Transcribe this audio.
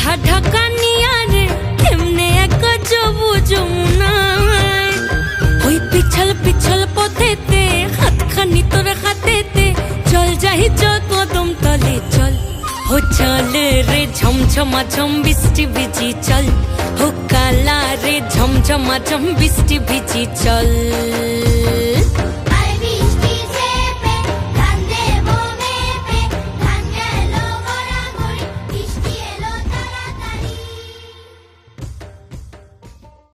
মাথা ঢাকা নিয়া রে এমনে এক যাব যমুনায়। ওই পিছল পিছল পথেতে, হাতখানি তোর হাতেতে, চল যাই চল কদম তলে, চল। হো চল রে ঝমঝমা ঝম, বৃষ্টি ভিজি, চল। হো কালা রে ঝমঝমা ঝম, বৃষ্টি ভিজি, চল।